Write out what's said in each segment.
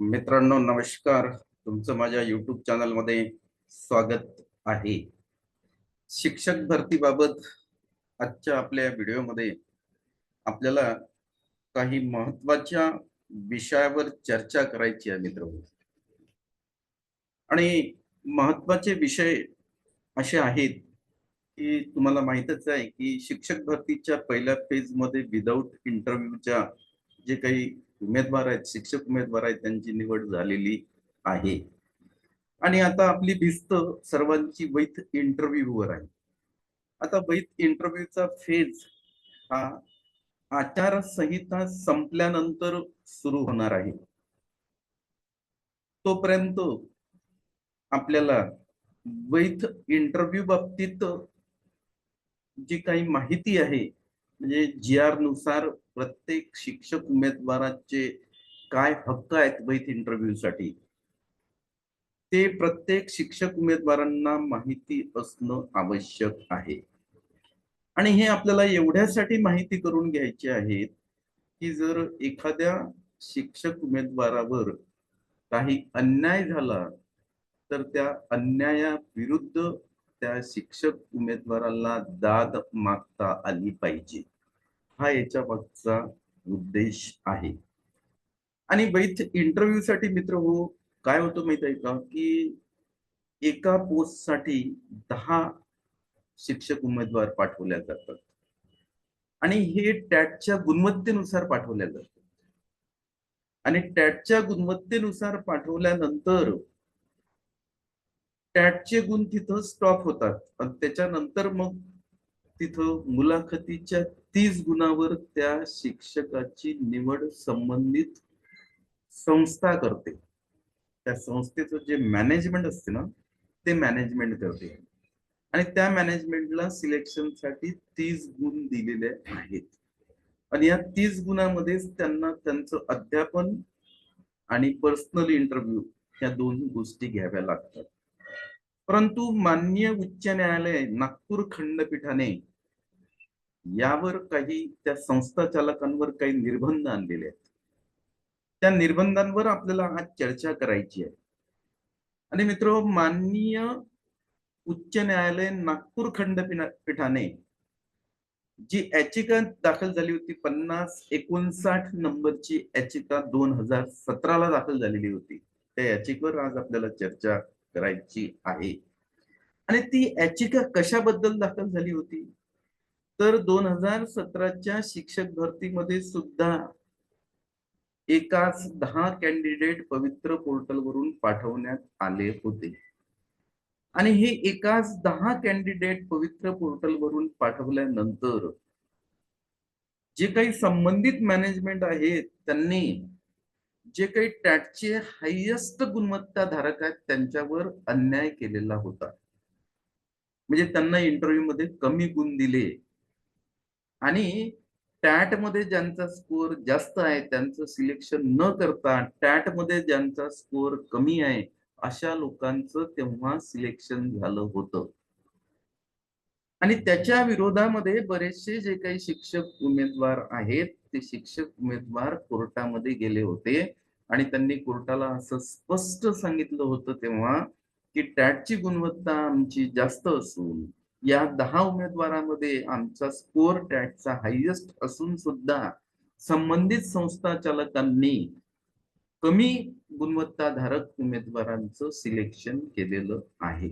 मित्रांनो नमस्कार. तुमचं माझ्या युट्यूब चॅनलमध्ये स्वागत आहे. शिक्षक भरतीबाबत आजच्या आपल्या व्हिडिओमध्ये आपल्याला काही महत्त्वाच्या विषयावर चर्चा करायची आहे मित्र. आणि महत्त्वाचे विषय असे आहेत की तुम्हाला माहितच आहे की शिक्षक भरतीच्या पहिल्या फेजमध्ये विदाऊट इंटरव्ह्यूच्या जे काही उमेदवार आहेत शिक्षक उमेदवार आहेत त्यांची निवड झालेली आहे. आणि आता आपली भिस्त सर्वांची वैध इंटरव्ह्यूवर आहे. आता वैध इंटरव्ह्यूचा फेज हा आचारसंहिता संपल्यानंतर सुरू होणार आहे. तोपर्यंत आपल्याला वैध इंटरव्ह्यू बाबतीत जी काही माहिती आहे म्हणजे जी आरनुसार प्रत्येक शिक्षक उमेदवाराचे काय हक्क आहेत वैध इंटरव्ह्यू साठी? ते प्रत्येक शिक्षक उमेदवारांना माहिती असणं आवश्यक आहे. आणि हे आपल्याला एवढ्यासाठी माहिती करून घ्यायची आहे की जर एखाद्या शिक्षक उमेदवारावर काही अन्याय झाला तर त्या अन्यायाविरुद्ध त्या शिक्षक उमेदवाराला दाद मागता आली पाहिजे. हा याच्या मागचा उद्देश आहे. आणि वैध इंटरव्ह्यू साठी मित्र हो काय होतं माहीत आहे का? की एका पोस्टसाठी दहा शिक्षक उमेदवार पाठवल्या जातात. आणि हे टॅटच्या गुणवत्तेनुसार पाठवल्या जातात. आणि टॅटच्या गुणवत्तेनुसार पाठवल्यानंतर टॅटचे गुण तिथं स्टॉप होतात. आणि त्याच्यानंतर मग तिथं मुलाखतीच्या तीस गुणावर त्या शिक्षकाची निवड संबंधित संस्था करते. त्या संस्थेचं जे मॅनेजमेंट असते ना ते मॅनेजमेंट करते. आणि त्या मॅनेजमेंटला सिलेक्शनसाठी तीस गुण दिलेले आहेत. आणि या तीस गुणामध्येच त्यांना त्यांचं अध्यापन आणि पर्सनल इंटरव्ह्यू या दोन्ही गोष्टी घ्याव्या लागतात. परंतु मान्य उच्च न्यायालय नागपूर खंडपीठाने यावर काही त्या संस्था चालकांवर काही निर्बंध आणलेले आहेत. त्या निर्बंधांवर आपल्याला आज चर्चा करायची आहे. आणि मित्र माननीय उच्च न्यायालय नागपूर खंडपीठाने जी याचिका दाखल झाली होती पन्नास एकोणसाठ नंबरची याचिका दोन हजार सतराला दाखल झालेली होती. त्या याचिकेवर आज आपल्याला चर्चा करायची आहे. आणि ती याचिका कशाबद्दल दाखल झाली होती? तर दोन हजार सतराच्या शिक्षक भरतीमध्ये सुद्धा एकाच दहा कॅन्डिडेट पवित्र पोर्टलवरून पाठवण्यात आले होते. आणि हे एकाच दहा कॅन्डिडेट पवित्र पोर्टल वरून पाठवल्यानंतर जे काही संबंधित मॅनेजमेंट आहेत त्यांनी जे काही टॅटचे हायएस्ट गुणवत्ता धारक आहेत त्यांच्यावर अन्याय केलेला होता. म्हणजे त्यांना इंटरव्ह्यू मध्ये कमी गुण दिले. आणि टॅटमध्ये ज्यांचा स्कोअर जास्त आहे त्यांचं सिलेक्शन न करता टॅटमध्ये ज्यांचा स्कोअर कमी आहे अशा लोकांचं तेव्हा सिलेक्शन झालं होतं. आणि त्याच्या विरोधामध्ये बरेचसे जे काही शिक्षक उमेदवार आहेत ते शिक्षक उमेदवार कोर्टामध्ये गेले होते. आणि त्यांनी कोर्टाला असं स्पष्ट सांगितलं होतं तेव्हा की टॅटची गुणवत्ता आमची जास्त असून या दहा उमेदवारांमध्ये आमचा स्कोअर टॅटचा हायएस्ट असून सुद्धा संबंधित संस्था चालकांनी कमी गुणवत्ताधारक उमेदवारांचं सिलेक्शन केलेलं आहे.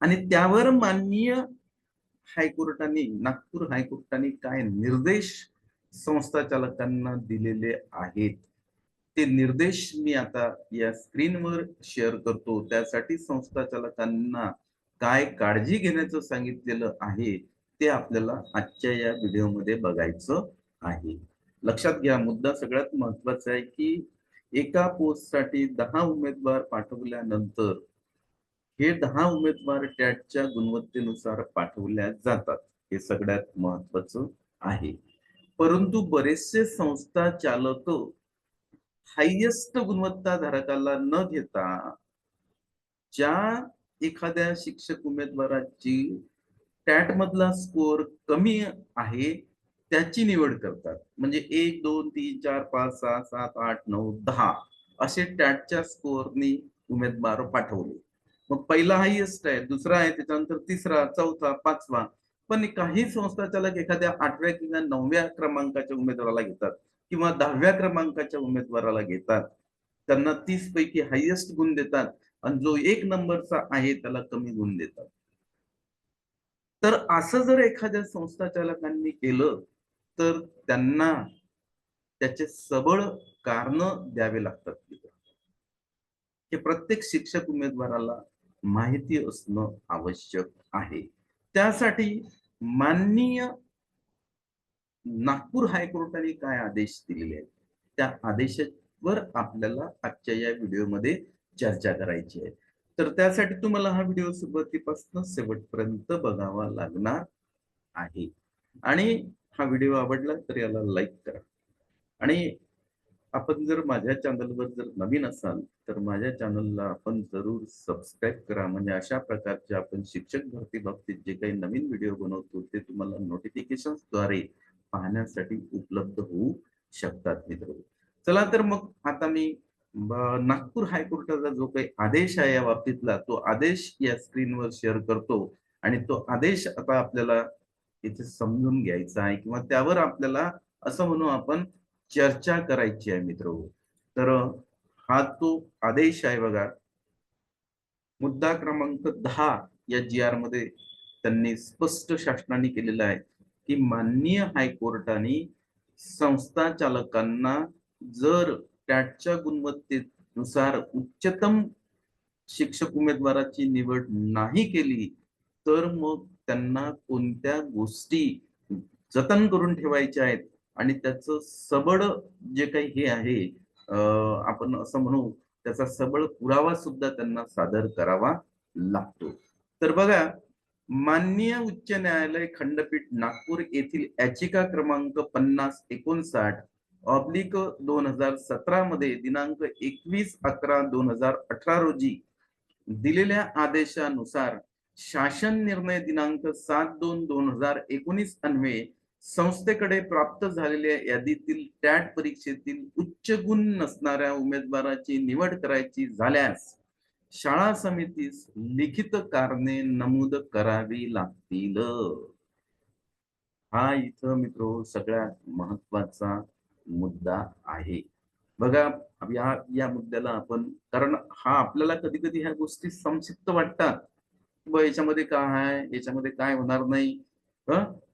आणि त्यावर माननीय हायकोर्टाने नागपूर हायकोर्टाने काय निर्देश संस्था चालकांना दिलेले आहेत? ते निर्देश मी आता या स्क्रीनवर शेअर करतो. त्यासाठी संस्था चालकांना काय काळजी घेण्याचं सांगितलेलं आहे ते आपल्याला आजच्या या व्हिडिओमध्ये बघायचं आहे. लक्षात घ्या मुद्दा सगळ्यात महत्त्वाचा आहे की एका पोस्टसाठी दहा उमेदवार पाठवल्यानंतर हे दहा उमेदवार टॅटच्या गुणवत्तेनुसार पाठवल्या जातात हे सगळ्यात महत्वाचं आहे. परंतु बरेचसे संस्था चालक हायेस्ट गुणवत्ता धारकाला न घेता ज्या एखाद्या शिक्षक उमेदवाराची टॅट मधला स्कोअर कमी आहे त्याची निवड करतात. म्हणजे एक दोन तीन चार पाच सहा सात आठ नऊ दहा असे टॅटच्या स्कोअरनी उमेदवार पाठवले. मग पहिला हायएस्ट आहे दुसरा आहे त्याच्यानंतर तिसरा चौथा पाचवा. पण काही संस्था चालक एखाद्या आठव्या किंवा नवव्या क्रमांकाच्या उमेदवाराला घेतात किंवा दहाव्या क्रमांकाच्या उमेदवाराला घेतात. त्यांना तीस पैकी हायएस्ट गुण देतात. आणि जो एक नंबरचा आहे त्याला कमी गुण देतात. तर असं जर एखाद्या संस्था चालकांनी केलं तर त्यांना त्याचे सबळ कारण द्यावे लागतात हे प्रत्येक शिक्षक उमेदवाराला माहिती असणं आवश्यक आहे. त्यासाठी माननीय नागपूर हायकोर्टाने काय आदेश दिलेले आहेत? त्या आदेशावर आपल्याला आजच्या या व्हिडिओमध्ये चर्चा करायची आहे. तर त्यासाठी तुम्हाला हा व्हिडिओ सुरुवातीपासून शेवटपर्यंत बघावा लागणार आहे. आणि हा व्हिडिओ आवडला तर याला लाईक करा. आणि आपण जर माझ्या चॅनलवर जर नवीन असाल तर माझ्या चॅनलला आपण जरूर सबस्क्राईब करा. म्हणजे अशा प्रकारचे आपण शिक्षक भरती बाबतीत जे काही नवीन व्हिडिओ बनवतो ते तुम्हाला नोटिफिकेशनद्वारे पाहण्यासाठी उपलब्ध होऊ शकतात मित्र. चला तर मग आता मी नागपूर हायकोर्टाचा जो काही आदेश आहे या बाबतीतला तो आदेश या स्क्रीनवर शेअर करतो आणि तो आदेश आता आपल्याला इथे समजून घ्यायचा आहे किंवा त्यावर आपल्याला असं म्हणू आपण चर्चा करायची आहे मित्र हो. तर हा तो आदेश आहे बघा. मुद्दा क्रमांक दहा या जी आरमध्ये त्यांनी स्पष्ट शासनाने केलेला आहे की माननीय हायकोर्टाने संस्था चालकांना जर टॅटच्या गुणवत्तेनुसार उच्चतम शिक्षक उमेदवाराची निवड नाही केली तर मग त्यांना कोणत्या गोष्टी जतन करून ठेवायच्या आहेत? आणि त्याचं सबळ जे काही हे आहे आपण असं म्हणू त्याचा सबळ पुरावा सुद्धा त्यांना सादर करावा लागतो. तर बघा माननीय उच्च न्यायालय खंडपीठ नागपूर येथील याचिका क्रमांक पन्नास एकोणसाठ ऑब्लिक दोन हजार सतरा मध्ये दिनांक एकवीस अकरा दोन हजार अठरा रोजी दिलेल्या आदेशानुसार शासन निर्णय दिनांक सात दोन दोन हजार एकोणीस अन्वये संस्थेकडे प्राप्त झालेल्या यादीतील टॅट परीक्षेतील उच्च गुण नसणाऱ्या उमेदवाराची निवड करायची झाल्यास शाळा समितीस लिखित कारणे नमूद करावी लागतील. हा इथं मित्र सगळ्यात महत्त्वाचा मुद्दा आहे. बघा या या मुद्द्याला आपण कारण हा आपल्याला कधी कधी ह्या गोष्टी संक्षिप्त वाटतात. याच्यामध्ये काय आहे? याच्यामध्ये काय होणार नाही?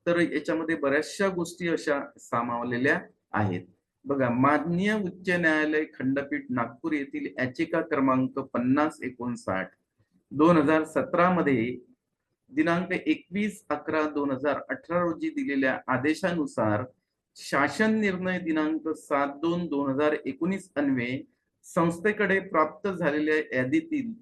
तर याच्यामध्ये बऱ्याचशा गोष्टी अशा सामावलेल्या आहेत. बघा माननीय उच्च न्यायालय खंडपीठ नागपूर येथील याचिका क्रमांक पन्नास एकोणसाठ दोन हजार सतरा मध्ये दिनांक एकवीस अकरा दोन हजार अठरा रोजी दिलेल्या आदेशानुसार शासन निर्णय दिनांक सात दोन दोन हजार एकोणीस अन्वये संस्थेकडे प्राप्त झालेल्या यादीतील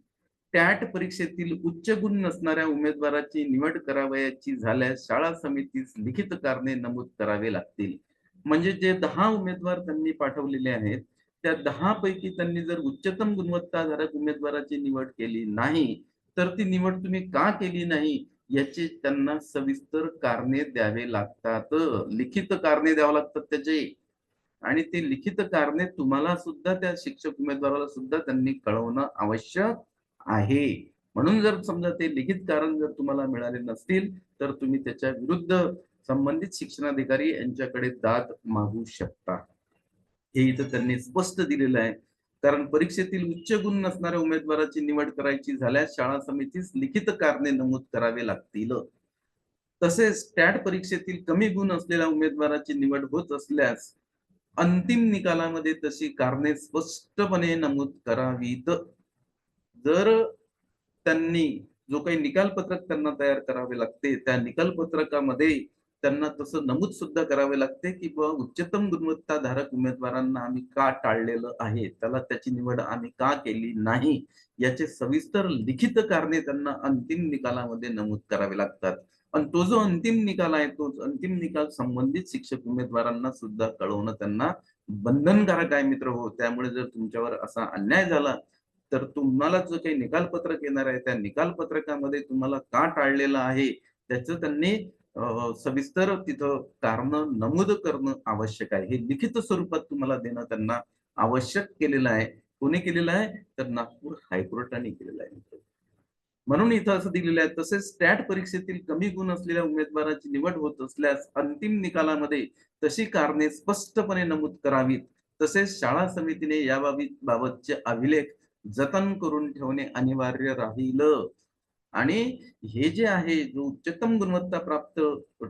टॅट परीक्षेतील उच्च गुण नसणाऱ्या उमेदवाराची निवड करावयाची झाल्यास शाळा समितीस लिखित कारणे नमूद करावे लागतील. म्हणजे जे दहा उमेदवार त्यांनी पाठवलेले आहेत त्या दहा पैकी त्यांनी जर उच्चतम गुणवत्ताधारक उमेदवाराची निवड केली नाही तर ती निवड तुम्ही का केली नाही? याचे त्यांना सविस्तर कारणे द्यावे लागतात. लिखित कारणे द्यावं लागतात त्याचे. आणि ते लिखित कारणे तुम्हाला सुद्धा त्या शिक्षक उमेदवाराला सुद्धा त्यांनी कळवणं आवश्यक आहे. म्हणून जर समजा ते लिखित कारण जर तुम्हाला मिळाले नसतील तर तुम्ही त्याच्या विरुद्ध संबंधित शिक्षणाधिकारी यांच्याकडे दाद मागू शकता. हे इथं त्यांनी स्पष्ट दिलेलं आहे. कारण परीक्षेतील उच्च गुण नसणाऱ्या उमेदवाराची निवड करायची झाल्यास शाळा समितीस लिखित कारणे नमूद करावे लागतील. तसेच टॅट परीक्षेतील कमी गुण असलेल्या उमेदवाराची निवड होत असल्यास अंतिम निकालामध्ये तशी कारणे स्पष्टपणे नमूद करावीत. जर त्यांनी जो काही निकाल पत्रक त्यांना तयार करावे लागते त्या निकाल पत्रकामध्ये त्यांना तसं नमूद सुद्धा करावे लागते की बा उच्चतम गुणवत्ताधारक उमेदवारांना आम्ही का टाळलेलं आहे? त्याला त्याची निवड आम्ही का केली नाही? याचे सविस्तर लिखित कारणे त्यांना अंतिम निकालामध्ये नमूद करावे लागतात. आणि तो जो अंतिम निकाल आहे तो अंतिम निकाल संबंधित शिक्षक उमेदवारांना सुद्धा कळवणं त्यांना बंधनकारक आहे मित्र हो. त्यामुळे जर तुमच्यावर असा अन्याय झाला तर तुम्हाला जो काही निकाल पत्रक येणार आहे त्या निकाल पत्रकामध्ये तुम्हाला का टाळलेलं आहे? त्याचं त्यांनी सविस्तर तिथं कारण नमूद करणं आवश्यक आहे. हे लिखित स्वरूपात तुम्हाला देणं त्यांना आवश्यक केलेलं आहे. कोणी केलेलं आहे? तर नागपूर हायकोर्टाने केलेलं आहे म्हणून इथं असं दिलेलं आहे तसेच स्टॅट परीक्षेतील कमी गुण असलेल्या उमेदवाराची निवड होत असल्यास अंतिम निकालामध्ये तशी कारणे स्पष्टपणे नमूद करावीत. तसेच शाळा समितीने याबाबत बाबतचे अभिलेख जतन करून ठेवणे अनिवार्य राहील. आणि हे जे आहे जो उच्चतम गुणवत्ता प्राप्त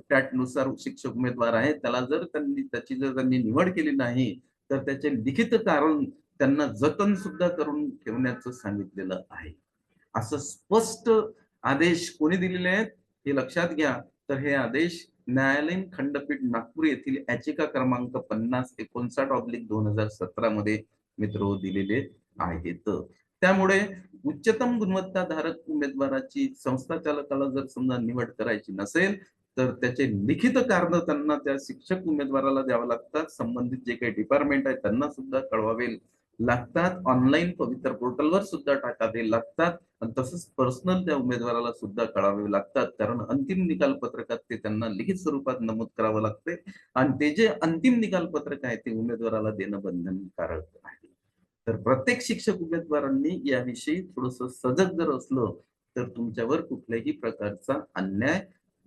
टॅटनुसार शिक्षक उमेदवार आहे त्याला जर त्यांनी त्याची जर त्यांनी निवड केली नाही तर त्याचे लिखित कारण त्यांना जतन सुद्धा करून ठेवण्याचं सांगितलेलं आहे. असं स्पष्ट आदेश कोणी दिलेले आहेत हे लक्षात घ्या. तर हे आदेश न्यायालयीन खंडपीठ नागपूर येथील याचिका क्रमांक पन्नास एकोणसाठ ऑब्लिक दोन हजार सतरा मध्ये मित्र हो दिलेले आहेत. त्यामुळे उच्चतम गुणवत्ता धारक उमेदवाराची संस्था चालकाला जर समजा निवड करायची नसेल तर त्याचे लिखित कारण त्यांना त्या शिक्षक उमेदवाराला द्यावं लागतात. संबंधित जे काही डिपार्टमेंट आहे त्यांना सुद्धा कळवावे लागतात. ऑनलाईन पवित्र पोर्टलवर सुद्धा टाकावे लागतात. आणि तसंच पर्सनल त्या उमेदवाराला सुद्धा कळावे लागतात. कारण अंतिम निकाल पत्रकात ते त्यांना लिखित स्वरूपात नमूद करावं लागते. आणि ते जे अंतिम निकाल पत्रक आहे ते उमेदवाराला देणं बंधनकारक आहे. तर प्रत्येक शिक्षक उमेदवारांनी याविषयी थोडस सजग जर असलं तर तुमच्यावर कुठल्याही प्रकारचा अन्याय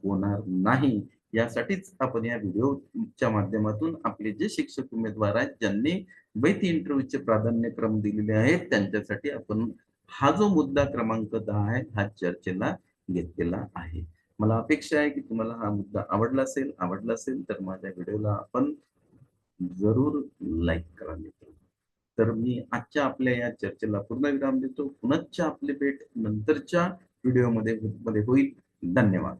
होणार नाही. यासाठीच आपण या व्हिडिओच्या माध्यमातून आपले जे शिक्षक उमेदवार आहेत ज्यांनी वैध इंटरव्ह्यूचे प्राधान्यक्रम दिलेले आहेत त्यांच्यासाठी आपण हा जो मुद्दा क्रमांक दहा आहे हा चर्चेला घेतलेला आहे. मला अपेक्षा आहे की तुम्हाला हा मुद्दा आवडला असेल आवडला असेल तर माझ्या व्हिडिओला आपण जरूर लाईक करा मित्र तर मी आजच्या आपल्या या चर्चेला पूर्ण विराम देतो. पुनश्च आपली भेट नंतरच्या व्हिडिओमध्ये मध्ये होईल. धन्यवाद.